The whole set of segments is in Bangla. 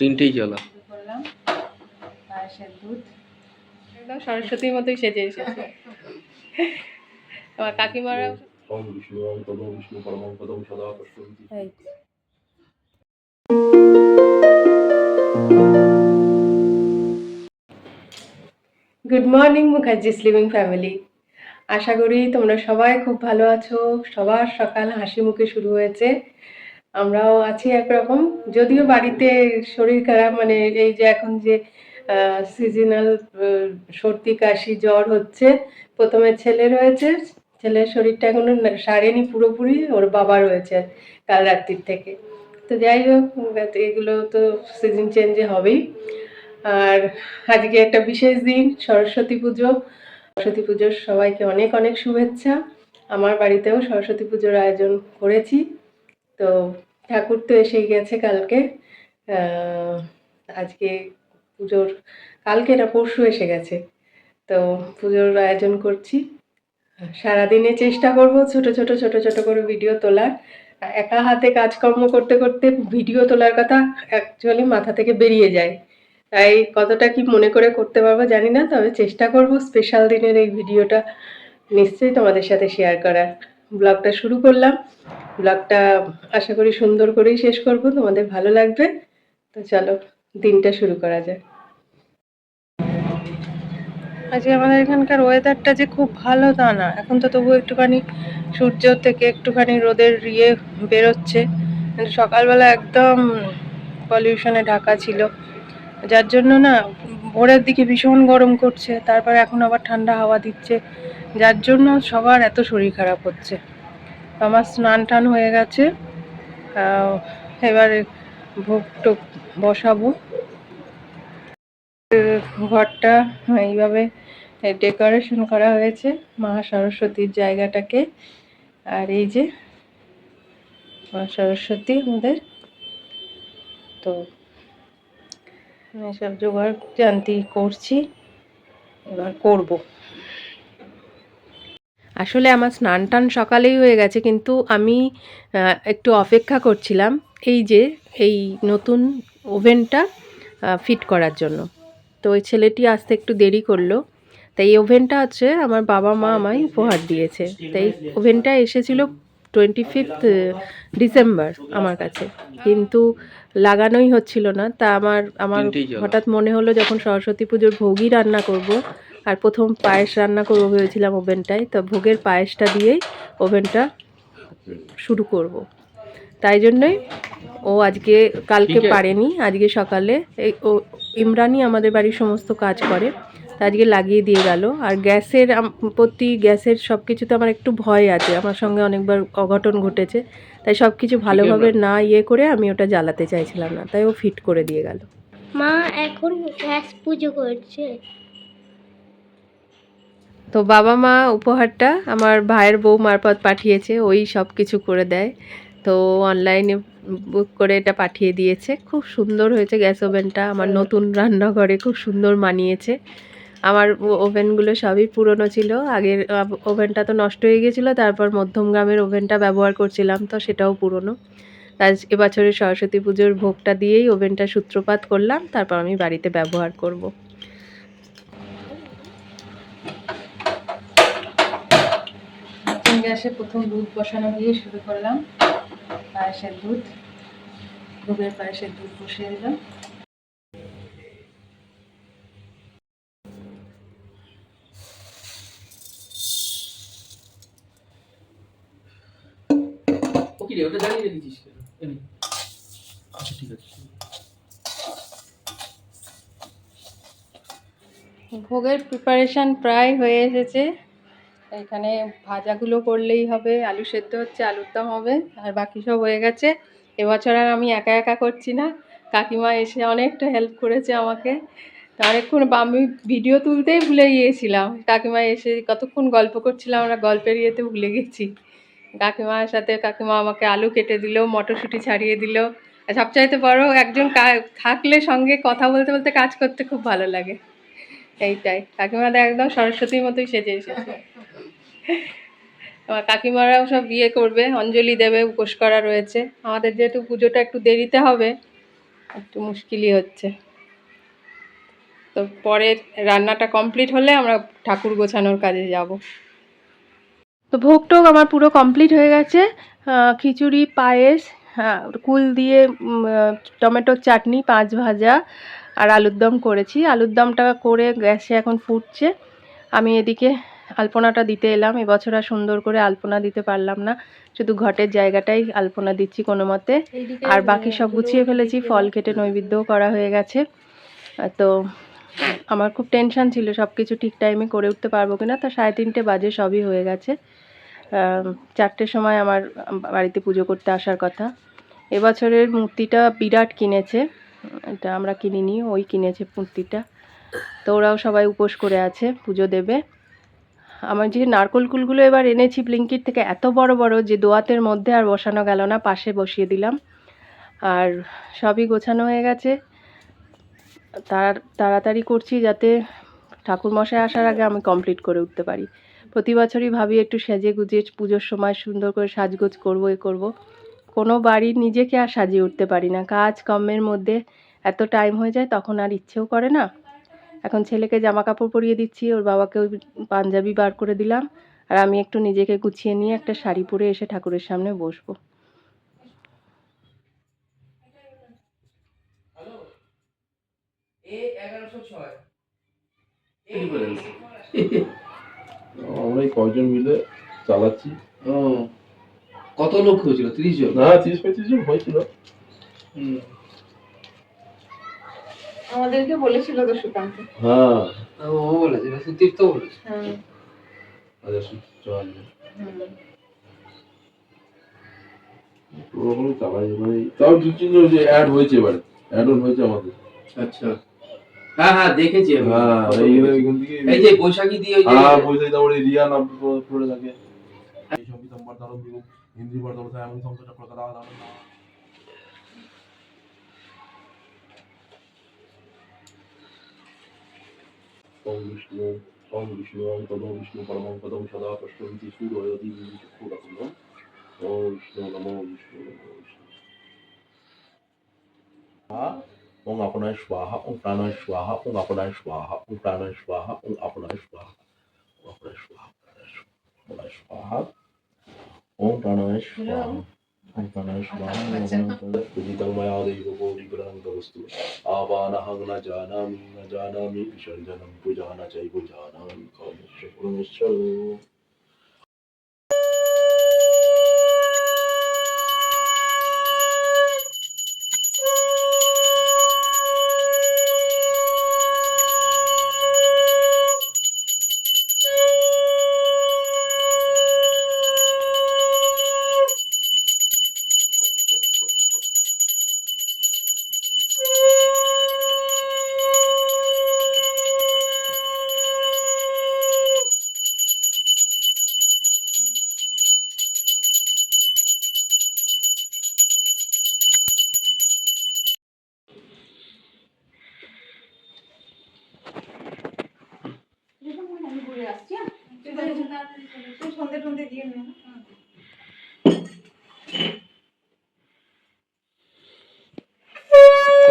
তিনটেই জ্বালা। করলাম। পায়েসের দুধ। একদম সরস্বতীর মতোই সেজে এসেছে। আমার কাকিমারা বিষ্ণু ওম তদো বিষ্ণু পরমং পদম সদা good morning Mukherjee living family আশা করি তোমরা সবাই খুব ভালো আছো। সবার সকাল হাসি মুখে শুরু হয়েছে। আমরাও আছি একরকম। যদিও বাড়িতে শরীর খারাপ মানে এই যে এখন যে সিজনাল সর্দি, কাশি, জ্বর হচ্ছে, প্রথমে ছেলে রয়েছে, ছেলের শরীরটা এখনও সারেনি পুরোপুরি, ওর বাবা রয়েছে কাল রাত্রির থেকে। তো যাই হোক, এগুলো তো সিজন চেঞ্জে হবেই। আর আজকে একটা বিশেষ দিন, সরস্বতী পুজো। সরস্বতী পুজোর সবাইকে অনেক অনেক শুভেচ্ছা। আমার বাড়িতেও সরস্বতী পুজোর আয়োজন করেছি। তো ঠাকুর তো এসেই গেছে কালকে। আজকে পুজোর, কালকে না পরশু এসে গেছে। তো পুজোর আয়োজন করছি। সারাদিনে চেষ্টা করব ছোট ছোট ছোট ছোট করে ভিডিও তোলার। একা হাতে কাজকর্ম করতে করতে ভিডিও তোলার কথা অ্যাকচুয়ালি মাথা থেকে বেরিয়ে যায়। তাই কতটা কি মনে করে করতে পারব জানি না, তবে চেষ্টা করব স্পেশাল দিনের এই ভিডিওটা নিশ্চয়ই তোমাদের সাথে শেয়ার করার। ব্লগটা শুরু করলাম। ব্লগটা আশা করি সুন্দর করেই শেষ করব, তোমাদের ভালো লাগবে। তো চলো, দিনটা শুরু করা যায় আজকে আমাদের এখানকার ওয়েদারটা যে খুব ভালো তা না। এখন তো তবু একটুখানি সূর্য থেকে একটুখানি রোদের ইয়ে বেরোচ্ছে। সকালবেলা একদম পলিউশনে ঢাকা ছিল। যার জন্য না ভোরের দিকে ভীষণ গরম করছে, তারপরে এখন আবার ঠান্ডা হাওয়া দিচ্ছে, যার জন্য সবার এত শরীর খারাপ হচ্ছে। আমার স্নান টান হয়ে গেছে এবারে ভোগ টোক বসাবো। ঘরটা এইভাবে ডেকোরেশন করা হয়েছে, মা সরস্বতীর জায়গাটাকে। আর এই যে মা সরস্বতী আমাদের। তো এসব জোগাড় জানতি করছি, এবার করব। আসলে আমার স্নান টান সকালেই হয়ে গেছে, কিন্তু আমি একটু অপেক্ষা করছিলাম এই যে এই নতুন ওভেনটা ফিট করার জন্য। তো ওই ছেলেটি আসতে একটু দেরি করল। তাই এই ওভেনটা হচ্ছে আমার বাবা মা আমায় উপহার দিয়েছে। তাই ওভেনটা এসেছিল টোয়েন্টি ফিফথ ডিসেম্বর আমার কাছে। কিন্তু লাগানোই হচ্ছিল না। তা আমার আমার হঠাৎ মনে হলো যখন সরস্বতী পুজোর ভোগই রান্না করব আর প্রথম পায়েস রান্না করব ভেবেছিলাম ওভেনটায় তো ভোগের পায়েসটা দিয়েই ওভেনটা শুরু করব। তাই জন্যই ও আজকে কালকে পারেনি। আজকে সকালে এই ও ইমরানই আমাদের বাড়ির সমস্ত কাজ করে। আজকে লাগিয়ে দিয়ে গেল। আর গ্যাসের প্রতি গ্যাসের সব কিছুতে আমার একটু ভয় আছে। আমার সঙ্গে অনেকবার অঘটন ঘটেছে। তাই সব কিছু ভালোভাবে না ইয়ে করে আমি ওটা জ্বালাতে চাইছিলাম না। তাই ও ফিট করে দিয়ে গেল। মা এখন গ্যাস পুজো করছে। তো বাবা মা উপহারটা আমার ভাইয়ের বউ মারফত পাঠিয়েছে। ওই সব কিছু করে দেয়। তো অনলাইনে বুক করে এটা পাঠিয়ে দিয়েছে। খুব সুন্দর হয়েছে গ্যাস ওভেনটা। আমার নতুন রান্নাঘরে খুব সুন্দর মানিয়েছে। আমার ওভেনগুলো সবই পুরনো ছিল। আগের ওভেনটা তো নষ্ট হয়ে গেছিল, তারপর মধ্যম গ্রামের ওভেনটা ব্যবহার করছিলাম, তো সেটাও পুরনো। আজ এবছরের সরস্বতী পুজোর ভোগটা দিয়েই ওভেনটা সূত্রপাত করলাম, তারপর আমি বাড়িতে ব্যবহার করব। গ্যাসে প্রথম দুধ বসানো দিয়ে শুরু করলাম। পায়েসের দুধ ভোগের পায়েসের দুধ বসিয়ে দিলাম। কি রে ওটা রেখেছিস কেন? আচ্ছা ঠিক আছে। ভোগের প্রিপারেশন প্রায় হয়ে এসেছে। এখানে ভাজাগুলো করলেই হবে আলু সেদ্ধ হচ্ছে আলুর দম হবে আর বাকি সব হয়ে গেছে। এবছর আর আমি একা একা করছি না। কাকিমা এসে অনেকটা হেল্প করেছে আমাকে। তো অনেকক্ষণ আমি ভিডিও তুলতেই ভুলে গিয়েছিলাম। কাকিমা এসে কতক্ষণ গল্প করছিলাম আমরা গল্পের ইয়েতে ভুলে গেছি। কাকিমার সাথে কাকিমা আমাকে আলু কেটে দিল, মটরশুঁটি ছাড়িয়ে দিল। আর সবচাইতে বড় একজন থাকলে সঙ্গে কথা বলতে বলতে কাজ করতে খুব ভালো লাগে। এইটাই। কাকিমাদা একদম সরস্বতীর মতোই সেজে এসেছে। আমার কাকিমারাও সব বিয়ে করবে, অঞ্জলি দেবে, উপোস করা রয়েছে। আমাদের যেহেতু পুজোটা একটু দেরিতে হবে, একটু মুশকিলই হচ্ছে। তো পরে রান্নাটা কমপ্লিট হলে আমরা ঠাকুর গোছানোর কাজে যাব। তো ভোগ টোগ আমার পুরো কমপ্লিট হয়ে গেছে। খিচুড়ি পায়েস হ্যাঁ কুল দিয়ে টমেটোর চাটনি পাঁচ ভাজা আর আলুর দম করেছি। আলুর দমটা করে গ্যাসে এখন ফুটছে। আমি এদিকে আলপনাটা দিতে এলাম। এবছর আর সুন্দর করে আলপনা দিতে পারলাম না। শুধু ঘটের জায়গাটাই আলপনা দিচ্ছি কোনো মতে। আর বাকি সব গুছিয়ে ফেলেছি। ফল কেটে নৈবেদ্যও করা হয়ে গেছে। তো আমার খুব টেনশন ছিল। সব কিছু ঠিক টাইমে করে উঠতে পারব কিনা। তা সাড়ে তিনটে বাজে সবই হয়ে গেছে। চারটের সময় আমার বাড়িতে পুজো করতে আসার কথা। এবছরের মূর্তিটা বিরাট কিনেছে। এটা আমরা কিনিনি, ওই কিনেছে মূর্তিটা। তো ওরাও সবাই উপোস করে আছে পুজো দেবে। আমার যে নারকোল কুলগুলো এবার এনেছি ব্লিঙ্কিট থেকে এত বড় বড় যে দোয়াতের মধ্যে আর বসানো গেল না, পাশে বসিয়ে দিলাম। আর সবই গোছানো হয়ে গেছে। তাড়াতাড়ি করছি যাতে ঠাকুর মশাই আসার আগে আমি কমপ্লিট করে উঠতে পারি। প্রতি বছরই ভাবি একটু সেজে গুজে পুজোর সময় সুন্দর করে সাজগোজ করব এ করব। কোনো বাড়ি নিজেকে আর সাজিয়ে উঠতে পারি না। কাজ কর্মের মধ্যে এত টাইম হয়ে যায় তখন আর ইচ্ছেও করে না। এখন ছেলেকে জামা কাপড় পরিয়ে দিচ্ছি ওর বাবাকে ওই পাঞ্জাবি বার করে দিলাম। আর আমি একটু নিজেকে গুছিয়ে নিয়ে একটা শাড়ি পরে এসে ঠাকুরের সামনে বসবো। এ এগারোশো ছয়। আমরা এই কয়জন মিলে চালাচ্ছি। ও কত লোক হয়েছিল? তিরিশ জন? না তিরিশ পঁয়ত্রিশ জন হয়েছিল। আমাদেরকে বলেছিল তো সুকান্ত। হ্যাঁ। ও বলেছে সুতীর তো বলেছে। হ্যাঁ। আচ্ছা চল পুরোপুরি চালাই মানে তাও দু তিনজন যে অ্যাড হয়েছে এবারে। অ্যাড অন হয়েছে আমাদের। আচ্ছা। হ্যাঁ হ্যাঁ দেখেছি হ্যাঁ এই যে বৈশাখী দিয়ে ওই যে হ্যাঁ বলতে তারপরে রিয়া নাম পড়ে থাকে। এই সঙ্গীতম বর্ধমান দিব? হিন্দি বর্ধমান এমন সংখ্যা কলকাতা দাম ওম বিষ্ণু ওম বিষ্ণু ওম তদম বিষ্ণু পরমং পদম সদা পশ্যন্তি সূর্যয়তি চক্ষুরকুল ওম বিষ্ণু নমো বিষ্ণু নমো বিষ্ণু। ওম আপনায় স্বাহা ওম প্রাণায় স্বাহা ওম আপনায় স্বাহা ওম প্রাণায় স্বাহা ওম আপনায় স্বাহা ওম আপনায় স্বাহা প্রাণায় স্বাহা ওম প্রাণায় স্বাহা ওম প্রাণায় স্বাহা পূজিতং ময়া দেব কোটিগ্রহং তবস্তু আবানহং ন জানামি ন জানামি বিসর্জনম পূজানা চৈব জানামি কর্মেশ্বর পরমেশ্বর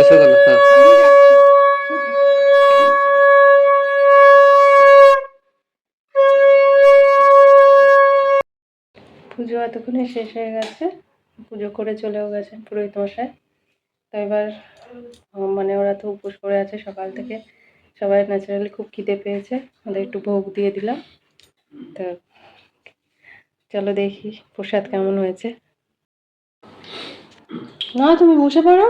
এসে গেল হ্যাঁ। পুজো এতক্ষণে শেষ হয়ে গেছে। পুজো করে চলেও গেছেন পুরোহিত মশাই। তো এবার মানে ওরা তো উপোস করে আছে সকাল থেকে। সবাই ন্যাচারালি খুব খিদে পেয়েছে। ওদের একটু ভোগ দিয়ে দিলাম। তো চলো দেখি প্রসাদ কেমন হয়েছে। না তুমি বসে পড়ো।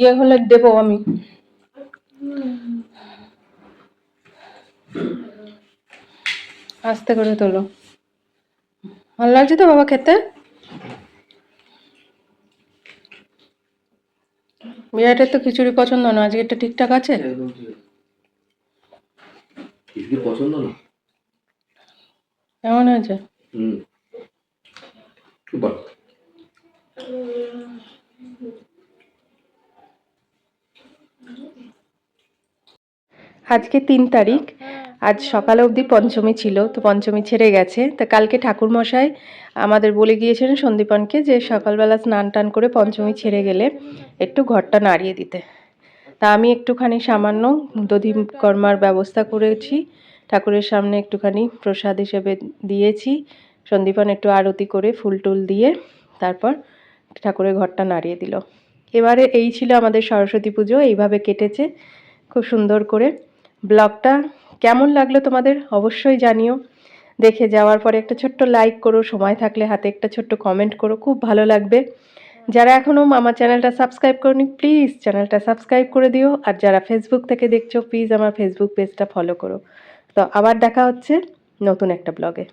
ইয়ে হলে দেবো আমি। আস্তে করে তোলো। ভালো লাগছে তো বাবা খেতে? বিরাটের তো খিচুড়ি পছন্দ না আজকে এটা ঠিকঠাক আছে? খিচুড়ি পছন্দ না? কেমন আছে হুম। আজকে তিন তারিখ। আজ সকাল অবধি পঞ্চমী ছিল, তো পঞ্চমী ছেড়ে গেছে। তা কালকে ঠাকুরমশাই আমাদের বলে গিয়েছিলেন সন্দীপনকে যে সকালবেলা স্নান টান করে পঞ্চমী ছেড়ে গেলে একটু ঘরটা নাড়িয়ে দিতে। তা আমি একটুখানি সামান্য দধি কর্মার ব্যবস্থা করেছি, ঠাকুরের সামনে একটুখানি প্রসাদ হিসেবে দিয়েছি। সন্দীপন একটু আরতি করে ফুল টুল দিয়ে তারপর ঠাকুরের ঘরটা নাড়িয়ে দিল। এবারে এই ছিল আমাদের সরস্বতী পুজো, এইভাবে কেটেছে। খুব সুন্দর করে ব্লগটা কেমন লাগল তোমাদের? অবশ্যই জানিও। দেখে যাওয়ার পরে একটা ছোট্ট লাইক করো, সময় থাকলে হাতে একটা ছোট্ট কমেন্ট করো, খুব ভালো লাগবে। যারা এখনও আমার চ্যানেলটা সাবস্ক্রাইব করনি প্লিজ চ্যানেলটা সাবস্ক্রাইব করে দিও। আর যারা ফেসবুক থেকে দেখছ প্লিজ আমার ফেসবুক পেজটা ফলো করো। তো আবার দেখা হচ্ছে নতুন একটা ব্লগে